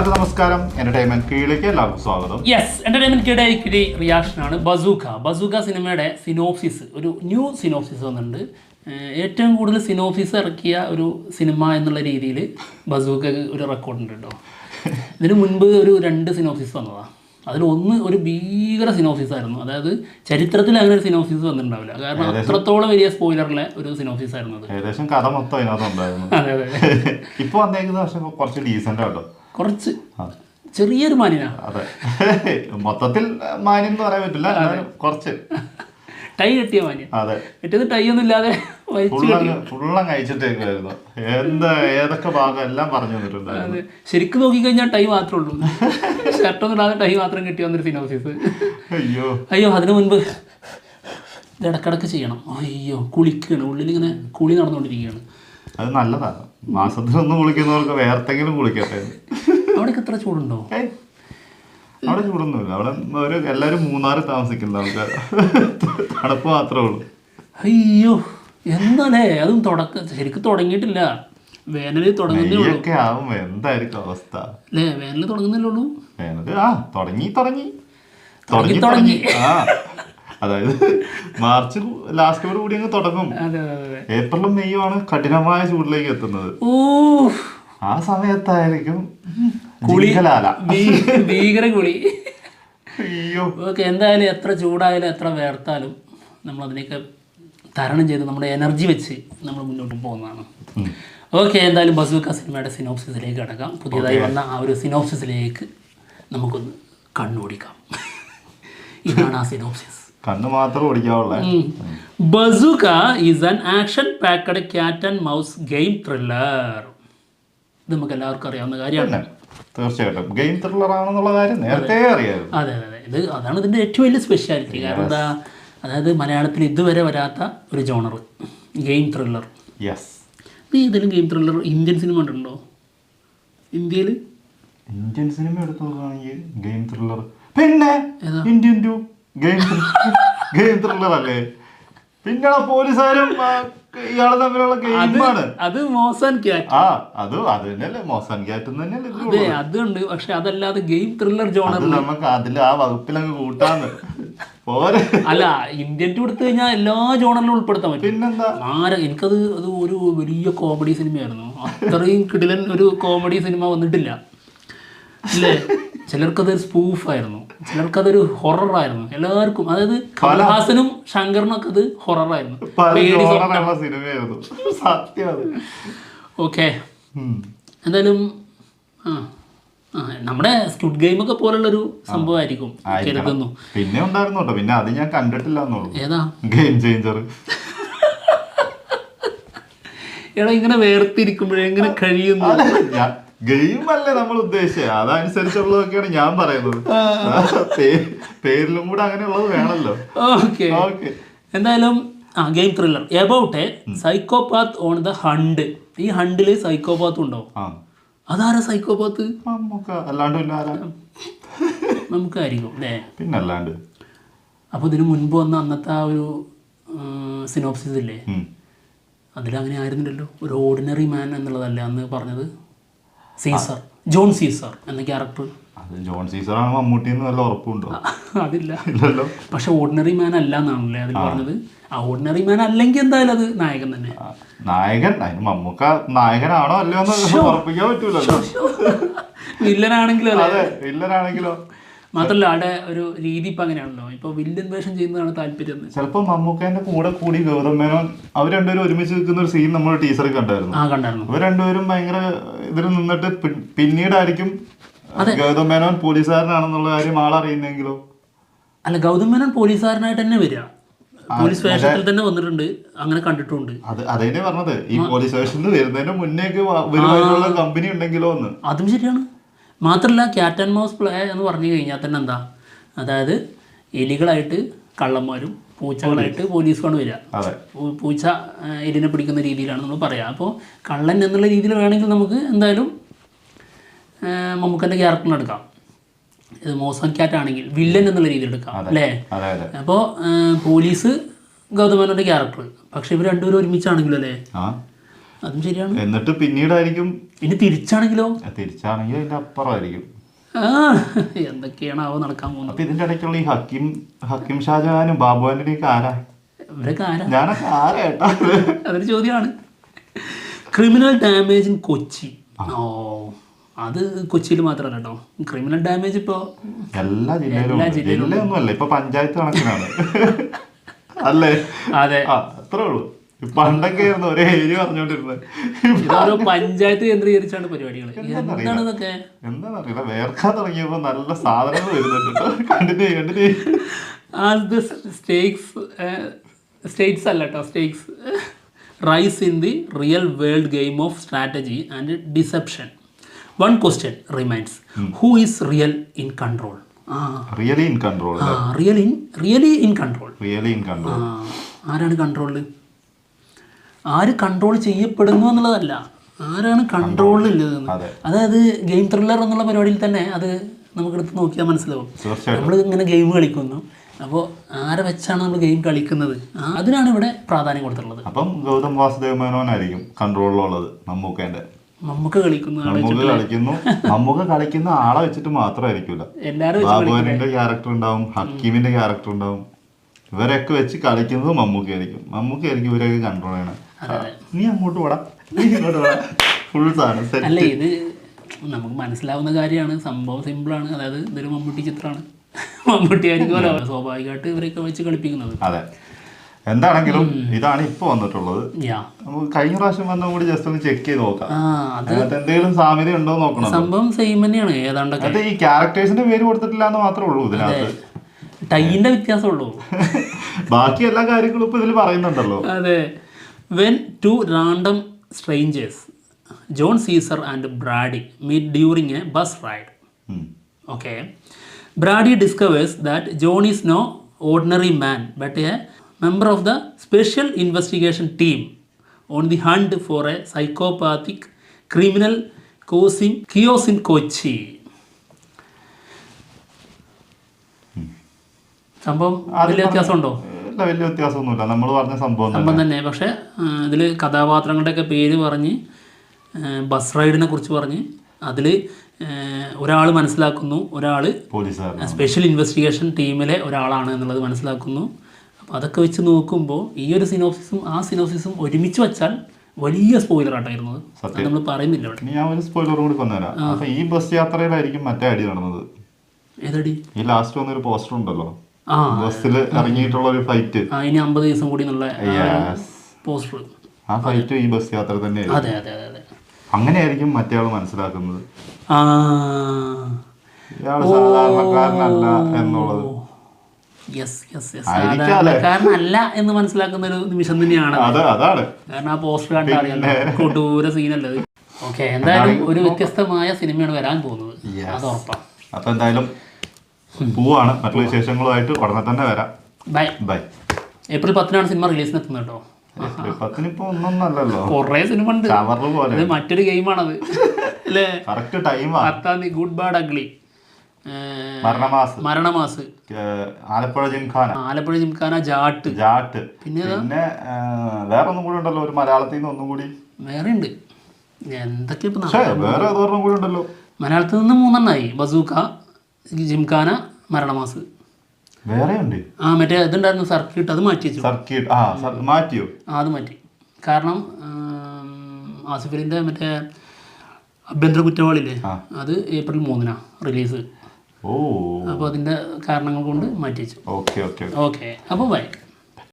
എല്ലാവർക്കും നമസ്കാരം. എന്റർടൈൻമെന്റ് കീഴിലേക്ക് എല്ലാവർക്കും സ്വാഗതം. യെസ് എന്റർടൈൻമെന്റ് എന്റർടൈൻമെന്റിയുടെ റിയാക്ഷൻ ആണ്. ബസൂക്ക ബസൂക്ക സിനിമയുടെ സിനോപ്സിസ് ഒരു ന്യൂ സിനോപ്സിസ് വന്നിട്ടുണ്ട്. ഏറ്റവും കൂടുതൽ സിനോപ്സിസ് ഇറക്കിയ ഒരു സിനിമ എന്നുള്ള രീതിയിൽ ബസൂക്ക ഒരു റെക്കോർഡ് ഉണ്ട് കേട്ടോ ഇതിന് മുൻപ് ഒരു രണ്ട് സിനോപ്സിസ് വന്നതാണ് അതിൽ ഒന്ന് ഒരു ഭീകര സിനോപ്സിസ് ആയിരുന്നു. അതായത് ചരിത്രത്തിൽ അങ്ങനെ ഒരു സിനോപ്സിസ് വന്നിട്ടുണ്ടാവില്ല. കാരണം അത്രത്തോളം വലിയ സ്പോയിലറിലെ ഒരു സിനോപ്സിസ് ആയിരുന്നു ഏകദേശം കഥ മൊത്തം അതിനകത്തുണ്ടായിരുന്നു അതെ അതെ. ഇപ്പൊ വന്നേക്കുന്ന കുറച്ച് ഡീസെന്റ് ആട്ടോ കുറച്ച് ചെറിയൊരു മാനിനാ. അതെ. മൊത്തത്തിൽ മാന്യം എന്ന് പറയാൻ പറ്റില്ല കുറച്ച്. ടൈ കെട്ടിയ മാനിയ അതെ. മറ്റേത് ടൈ ഒന്നും ഇല്ലാതെ ഫുള്ളം കഴിച്ചിട്ടേക്കായിരുന്നു എന്താ ഏതൊക്കെ ഭാഗം എല്ലാം പറഞ്ഞു തന്നിട്ടുണ്ട് ശരിക്കും നോക്കിക്കഴിഞ്ഞാൽ ടൈ മാത്രമേ ഉള്ളൂ. ഷർട്ടൊന്നും ഇടാതെ ടൈ മാത്രം കിട്ടി വന്നൊരു സിനോസിസ് അയ്യോ. അയ്യോ അതിനു മുൻപ് ഇടക്കിടക്ക് ചെയ്യണം. അയ്യോ കുളിക്കുകയാണ് ഉള്ളിലിങ്ങനെ കുളി നടന്നുകൊണ്ടിരിക്കുകയാണ്. അത് നല്ലതാണ്. മാസത്തിലൊന്നും കുളിക്കുന്നവർക്ക് വേർത്തെങ്കിലും കുളിക്കട്ടെ. അവിടെ എത്ര ചൂടുണ്ടോ? അവിടെ ചൂടൊന്നുമില്ല. അവിടെ ഒരു എല്ലാവരും മൂന്നാറ് താമസിക്കുന്ന ആൾക്കാർ തണുപ്പ് മാത്രമേ ഉള്ളൂ. അയ്യോ എന്താണേ? അതും തുടക്ക ശരിക്കും തുടങ്ങിയിട്ടില്ല. വേനലിൽ തുടങ്ങുന്നേ ഉള്ളൂ. മെയ്യൊക്കെ ആവുമ്പോ എന്തായിരിക്കും അവസ്ഥ? അല്ലേ വേനൽ തുടങ്ങുന്നില്ലേ ഉള്ളൂ? വേനൽ ആ തുടങ്ങി തുടങ്ങി തുടങ്ങി, തുടങ്ങി. ആ. അതായത് മാർച്ച് ലാസ്റ്റോട് കൂടി അങ്ങ് തുടങ്ങും. ഏപ്രിലും മെയ്യും ആണ് കഠിനമായ ചൂടിലേക്ക് എത്തുന്നത്. ഓ ആ സമയത്തായിരിക്കും ഭീകര കുളി. അയ്യോ. ഓക്കെ എന്തായാലും എത്ര ചൂടായാലും എത്ര വേർത്താലും നമ്മൾ അതിനെയൊക്കെ തരണം ചെയ്ത് നമ്മുടെ എനർജി വെച്ച് നമ്മൾ മുന്നോട്ട് പോകുന്നതാണ്. ഓക്കെ എന്തായാലും ബസൂക്ക സിനിമയുടെ സിനോപ്സിസിലേക്ക് കിടക്കാം. പുതിയതായി വന്ന ആ ഒരു സിനോപ്സിസിലേക്ക് നമുക്കൊന്ന് കണ്ണോടിക്കാം. ഇതാണ് ആ സിനോപ്സിസ് കണ്ണ് മാത്രം ഓടിക്കാവുള്ള. Bazooka is an action packed cat and mouse game thriller ഇത് നമുക്ക് എല്ലാവർക്കും അറിയാവുന്ന കാര്യമാണ്. തീർച്ചയായിട്ടും. ഗെയിം ത്രില്ലർ ആണെന്നുള്ള കാര്യം നേരത്തെ അറിയാമായിരുന്നു അതെ അതെ അതെ. ഇത് അതാണ് ഇതിന്റെ ഏറ്റവും വലിയ സ്പെഷ്യാലിറ്റി കാരണം എന്താ? അതായത് മലയാളത്തിൽ ഇതുവരെ വരാത്ത ഒരു ജോണർ ഗെയിം ത്രില്ലർ യെസ് നീ ഏതെങ്കിലും ഗെയിം ത്രില്ലർ ഇന്ത്യൻ സിനിമ കണ്ടിട്ടുണ്ടോ? ഇന്ത്യയിൽ ഇന്ത്യൻ സിനിമ എടുത്തു നോക്കുകയാണെങ്കിൽ ഗെയിം ത്രില്ലർ പിന്നെ Indian to game game thriller അല്ലേ പിന്നെ പോലീസുകാരും ഇയാൾ തമ്മിലുള്ള ഗെയിമാണ്. അത് മോസാൻ ക്യാറ്റ്. ആ അത് അത് തന്നെയല്ലേ മോസാൻ ക്യാറ്റ് തന്നെയല്ലേ അതുണ്ട് പക്ഷെ അതല്ലാതെ ഗെയിം ത്രില്ലർ ജോണർ നമുക്ക് അതിൽ ആ വകുപ്പിലങ്ങ് കൂട്ടാന്ന്. അല്ല ഇന്ത്യൻ ടു എടുത്തു കഴിഞ്ഞാൽ എല്ലാ ജോണറിലും ഉൾപ്പെടുത്താൻ പറ്റും. പിന്നെന്താ? ആരെ എനിക്കത് അത് ഒരു വലിയ കോമഡി സിനിമയായിരുന്നു. അത്രയും കിടിലൻ ഒരു കോമഡി സിനിമ വന്നിട്ടില്ല. അല്ലേ? ചിലർക്കത് സ്പൂഫായിരുന്നു. ചിലർക്കതൊരു ഹൊററായിരുന്നു എല്ലാവർക്കും അതായത് കമൽഹാസനും ശങ്കറിനും ഒക്കെ അത് ഹൊററായിരുന്നു അത്. ഓക്കെ. എന്തായാലും ആ നമ്മുടെ സ്ക്യൂഡ് ഗെയിം ഒക്കെ പോലുള്ളൊരു സംഭവമായിരിക്കും. കരുതുന്നു പിന്നെ ഉണ്ടായിരുന്നു കേട്ടോ. പിന്നെ അത് ഞാൻ കണ്ടിട്ടില്ല ഏതാ? ഗെയിം ചേഞ്ചർ എടാ ഇങ്ങനെ വേർത്തിരിക്കുമ്പോഴേ എങ്ങനെ കഴിയുന്നു. ഗെയിം അല്ലേ നമ്മൾ ഉദ്ദേശിച്ചത്. അതനുസരിച്ചുള്ളതൊക്കെയാണ് ഞാൻ പറയുന്നത്. പേരിലും കൂടെ അങ്ങനെയുള്ളത് വേണല്ലോ ഓക്കെ. ഓക്കെ. എന്തായാലും ആ game thriller about a psychopath on the hunt ഈ ഹണ്ടിൽ സൈക്കോപാത്ത് ഉണ്ടോ? അതാരാ സൈക്കോപാത്ത് അല്ലാണ്ട് നമുക്കായിരിക്കും അല്ലേ? പിന്നെ അല്ലാണ്ട്. അപ്പോൾ ഇതിന് മുൻപ് വന്ന അന്നത്തെ ആ ഒരു സിനോപ്സിസ് ഇല്ലേ. അതിലങ്ങനെ ആയിരുന്നില്ലല്ലോ? ഒരു ഓർഡിനറി മാൻ എന്നുള്ളതല്ലേ അന്ന് പറഞ്ഞത്? സീസർ. ജോൺ സീസർ എന്ന ക്യാരക്ടർ. അത് ജോൺ ആണ് മമ്മൂട്ടി എന്ന് നല്ല ഉറപ്പുണ്ടോ? അതില്ല. ഇല്ലല്ലോ. പക്ഷെ ഓർഡിനറി മാൻ അല്ല എന്നാണല്ലേ അതിൽ പറഞ്ഞത്. ആ ഓർഡിനറി മാൻ അല്ലെങ്കിൽ എന്തായാലും അത് നായകൻ തന്നെ. നായകൻ? അതിന് മമ്മൂക്ക നായകനാണോ അല്ലയോ എന്ന് ഉറപ്പിക്കാൻ പറ്റൂലല്ലോ. വില്ലനാണെങ്കിലോ അതെ വില്ലനാണെങ്കിലോ? മാത്രമല്ല അവിടെ ഒരു രീതി ഇപ്പം അങ്ങനെയാണല്ലോ. ഇപ്പോൾ വില്ലൻ വേഷം ചെയ്യുന്നതാണ് താല്പര്യം. എന്ന്. ചിലപ്പോ മമ്മൂക്കേന്റെ കൂടെ കൂടി ഗൗതം മേനോൻ അവർ രണ്ടുപേരും ഒരുമിച്ച് നിൽക്കുന്ന ഒരു സീൻ നമ്മൾ ടീച്ചറിൽ കണ്ടായിരുന്നു. ആ കണ്ടായിരുന്നു. ഇവർ രണ്ടുപേരും ഭയങ്കര ഇതിൽ നിന്നിട്ട് പിന്നീടായിരിക്കും ഗൗതം മേനോൻ പോലീസുകാരനാണെന്നുള്ള കാര്യം ആളറിയുന്നെങ്കിലോ? അല്ല ഗൗതം മേനോൻ പോലീസുകാരനായിട്ട് തന്നെ വരിക. പോലീസ് വേഷത്തിൽ തന്നെ വന്നിട്ടുണ്ട്. അങ്ങനെ കണ്ടിട്ടുണ്ട്. അത് അതന്നെ പറഞ്ഞത്. ഈ പോലീസ് സ്റ്റേഷനിൽ വരുന്നതിന് മുന്നേക്ക് വരുവാനുള്ള കമ്പനി ഉണ്ടെങ്കിലോ എന്ന്. അതും ശരിയാണ്. മാത്രമല്ല ക്യാറ്റ് ആൻഡ് മൗസ് പ്ലേ എന്ന് പറഞ്ഞു കഴിഞ്ഞാൽ തന്നെ എന്താ? അതായത് എലികളായിട്ട് കള്ളന്മാരും പൂച്ചകളായിട്ട് പോലീസുമാണ് വരിക. പൂച്ച എലിനെ പിടിക്കുന്ന രീതിയിലാണ് നമ്മൾ പറയുക അപ്പോൾ കള്ളൻ എന്നുള്ള രീതിയിൽ വേണമെങ്കിൽ നമുക്ക് എന്തായാലും മമ്മൂക്കന്റെ ക്യാരക്ടറിന് എടുക്കാം. ഇത് മോസം ക്യാറ്റ് ആണെങ്കിൽ വില്ലൻ എന്നുള്ള രീതിയിൽ എടുക്കാം അല്ലേ? അപ്പോൾ പോലീസ് ഗൗതമേനോന്റെ ക്യാരക്ടർ പക്ഷെ ഇവർ രണ്ടുപേരും ഒരുമിച്ചാണെങ്കിലും അല്ലേ? അതും ശരിയാണ്. എന്നിട്ട് പിന്നീടായിരിക്കും ഇനി തിരിച്ചാണെങ്കിലോ? തിരിച്ചാണെങ്കിൽ അതിന്റെ അപ്പുറമായിരിക്കും. എന്തൊക്കെയാണ് അവ നടക്കാൻ പോകുന്നത്? അപ്പൊ ഇതിന്റെ ഇടയ്ക്കുള്ള ഈ ഹക്കിം ഹക്കിം ഷാജഹാനും ബാബു ആന്റണി ഒക്കെ ആരാ? ഇവരൊക്കെ ആരാ? ഞാനൊക്കെ ആരാ ഏട്ടാ? അതൊരു ചോദ്യമാണ്. Criminal damage in Kochi. ഓ അത് കൊച്ചിയിൽ മാത്രമല്ല കേട്ടോ. ക്രിമിനൽ ഡാമേജ് ഇപ്പോ എല്ലാ ജില്ലയിലും എല്ലാ ഉണ്ട്. ജില്ലയിലും അല്ല ഇപ്പൊ പഞ്ചായത്ത് കണക്കിനാണ്. അല്ലേ? അതെ. അത്രേ ഉള്ളൂ. പണ്ടൊക്കെ ആയിരുന്നു ഒരേ ഏരിയ പറഞ്ഞോണ്ടിരുന്നത് ഇതൊരു പഞ്ചായത്ത് കേന്ദ്രീകരിച്ചാണ് പരിപാടികൾ ഇതൊക്കെ എന്താണെന്നറിയില്ല വേർക്കാൻ തുടങ്ങിയപ്പോ നല്ല സാധനങ്ങൾ വരുന്നുണ്ട്. Continue continue as the stakes states അല്ല കേട്ടോ stakes. Rise in the real world game of strategy and deception. One question remains who is real in control? Really in control really really in control. Really in control. ആരാണ് കൺട്രോളിൽ ആര് control ചെയ്യപ്പെടുന്നു എന്നുള്ളതല്ല. ആരാണ് കൺട്രോളിലുള്ളത് അതെ. അതായത് ഗെയിം ത്രില്ലർ എന്നുള്ള പരിപാടിയിൽ തന്നെ അത് നമുക്ക് നമുക്കെടുത്ത് നോക്കിയാൽ മനസ്സിലാവും. നമ്മൾ ഇങ്ങനെ ഗെയിം കളിക്കുന്നു. അപ്പോൾ ആരെ വെച്ചാണ് നമ്മൾ ഗെയിം കളിക്കുന്നത്? അതിനാണ് ഇവിടെ പ്രാധാന്യം കൊടുത്തിട്ടുള്ളത്. അപ്പം ഗൗതം വാസുദേവ മേനോനായിരിക്കും കൺട്രോളിലുള്ളത് മമ്മൂക്കേന്റെ നമുക്ക് കളിക്കുന്ന ആളെ മമ്മൂക്ക കളിക്കുന്നു. മമ്മൂക്ക കളിക്കുന്ന ആളെ വെച്ചിട്ട് മാത്രമായിരിക്കില്ല ബാബുവിന്റെ ക്യാരക്ടർ ഉണ്ടാവും ഹക്കീമിന്റെ ക്യാരക്ടർ ഉണ്ടാവും. ഇവരൊക്കെ വെച്ച് കളിക്കുന്നത് മമ്മൂക്കയായിരിക്കും. മമ്മൂക്കയായിരിക്കും ഇവരൊക്കെ കൺട്രോൾ ചെയ്യണം നീ അങ്ങോട്ട് പോടാ നീ ഇങ്ങോട്ട് പോടാ ഫുൾ സാധനം. അല്ല ഇത് നമുക്ക് മനസ്സിലാവുന്ന കാര്യമാണ്. സംഭവം സിമ്പിളാണ് അതായത് ഇതൊരു മമ്മൂട്ടി ചിത്രമാണ്. മമ്മൂട്ടി ആയിരിക്കുമല്ലോ സ്വാഭാവികമായിട്ട് ഇവരൊക്കെ വെച്ച് കളിപ്പിക്കുന്നത്. അതെ. എന്താണെങ്കിലും ഇതാണ് ഇപ്പൊ വന്നിട്ടുള്ളത്. നമുക്ക് കഴിഞ്ഞ പ്രാവശ്യം വന്ന കൂടി ജസ്റ്റ് ഒന്ന് ചെക്ക് ചെയ്ത് നോക്കാം. എന്തെങ്കിലും സാമ്യത ഉണ്ടോ നോക്കണം. സംഭവം സെയിം തന്നെയാണ്. ഏതാണ്ടൊക്കെ. അത് ഈ ക്യാരക്ടേഴ്സിന്റെ പേര് കൊടുത്തിട്ടില്ല എന്ന് മാത്രമേ ഉള്ളൂ ഇതിനകത്ത്. ടൈന്റെ വ്യത്യാസമുള്ളൂ ബാക്കി എല്ലാ കാര്യങ്ങളും ഇപ്പൊ ഇതിൽ പറയുന്നുണ്ടല്ലോ. അതെ. When two random strangers John Caesar and Brady meet during a bus ride. Brady discovers that John is no ordinary man but a member of the special investigation team on the hunt for a psychopathic criminal causing chaos in Kochi. സംഭവം വലിയ വ്യത്യാസമുണ്ടോ ഇല്ല വലിയ വ്യത്യാസമൊന്നുമില്ല. നമ്മൾ പറഞ്ഞ സംഭവം സംഭവം തന്നെ. പക്ഷേ ഇതിൽ കഥാപാത്രങ്ങളുടെയൊക്കെ പേര് പറഞ്ഞ് ബസ് റൈഡിനെ കുറിച്ച് പറഞ്ഞ് അതിൽ ഒരാൾ മനസ്സിലാക്കുന്നു. ഒരാൾ സ്പെഷ്യൽ ഇൻവെസ്റ്റിഗേഷൻ ടീമിലെ ഒരാളാണ് എന്നുള്ളത് മനസ്സിലാക്കുന്നു. അപ്പോൾ അതൊക്കെ വെച്ച് നോക്കുമ്പോൾ ഈ ഒരു സിനോസിസും ആ സിനോസിസും ഒരുമിച്ച് വെച്ചാൽ വലിയ സ്പോയിലർ ആട്ടായിരുന്നത് അത് നമ്മൾ പറയുന്നില്ല ഇവിടെ. ഞാൻ ഒരു സ്പോയിലർ കൂടി പറഞ്ഞുതരാം അപ്പൊ ഈ ബസ് യാത്രയിലായിരിക്കും മറ്റേ അടി നടന്നത്. ഏതടി? ഈ ലാസ്റ്റ് വന്നൊരു പോസ്റ്റർ ഉണ്ടല്ലോ. ബസ്സിൽ ഇറങ്ങിയിട്ടുള്ള ഒരു ഫൈറ്റ് ഇനി അമ്പത് ദിവസം കൂടി എന്നുള്ള പോസ്റ്റർ ആ ഫൈറ്റ് ഈ ബസ് യാത്ര തന്നെ അതെ അതെ അതെ അങ്ങനെയായിരിക്കും മറ്റേ ആൾ മനസ്സിലാക്കുന്നത് ഇയാൾ സാധാരണക്കാരനല്ല എന്നുള്ളത്? സാധാരണക്കാരനല്ല എന്ന് മനസ്സിലാക്കുന്ന ഒരു നിമിഷം തന്നെയാണ്. കാരണം ആ പോസ്റ്റർ കണ്ടറിയാലോ കൊടൂര സീനല്ലത് ഓക്കെ എന്തായാലും ഒരു വ്യത്യസ്തമായ സിനിമയാണ് വരാൻ പോകുന്നത്. അത് ഉറപ്പാണ്. അപ്പൊ എന്തായാലും പോവാണ്. മറ്റുള്ള വിശേഷങ്ങളുമായിട്ട് ഉടനെ തന്നെ വരാം. ബൈ. ബൈ. ഏപ്രിൽ പത്തിനാണ് സിനിമ റിലീസിന് എത്തുന്നത് കേട്ടോ. പത്തിനിപ്പോ ഒന്നൊന്നല്ലല്ലോ കുറേ സിനിമ ഉണ്ട് ചവറ് പോലെ മറ്റൊരു ഗെയിമാണത് അല്ലേ? കറക്റ്റ് ടൈമാണ് പത്താം തീയതി good bad ugly. Maranamass. Maranamass. Alappuzha Gymkhana. Alappuzha Gymkhana Jaat. Jaat. പിന്നെ പിന്നെ വേറെ ഒന്നും കൂടി ഉണ്ടല്ലോ. ഒരു മലയാളത്തിൽ നിന്ന് ഒന്നും കൂടി. വേറെ ഉണ്ട് എന്തൊക്കെ വേറെ കൂടി ഉണ്ടല്ലോ. മലയാളത്തിൽ നിന്ന് മൂന്നെണ്ണായി. ബസൂക്ക ജിംഖാന മരണമാസ്. വേറെ ഉണ്ട് ആ മറ്റേ ഇതുണ്ടായിരുന്നു സർക്യൂട്ട് അത് മാറ്റി വെച്ചു. സർക്യൂട്ട് ആ മാറ്റിയോ? ആ, അത് മാറ്റി. കാരണം ആസിഫലിന്റെ ആസിഫലിന്റെ മറ്റേ അഭ്യന്തര കുറ്റവാളില്ലേ അത് ഏപ്രിൽ മൂന്നിനാണ് റിലീസ്. ഓ. അപ്പോൾ അതിന്റെ കാരണങ്ങൾ കൊണ്ട് മാറ്റി വെച്ചു. Okay okay okay. അപ്പോൾ ബൈ.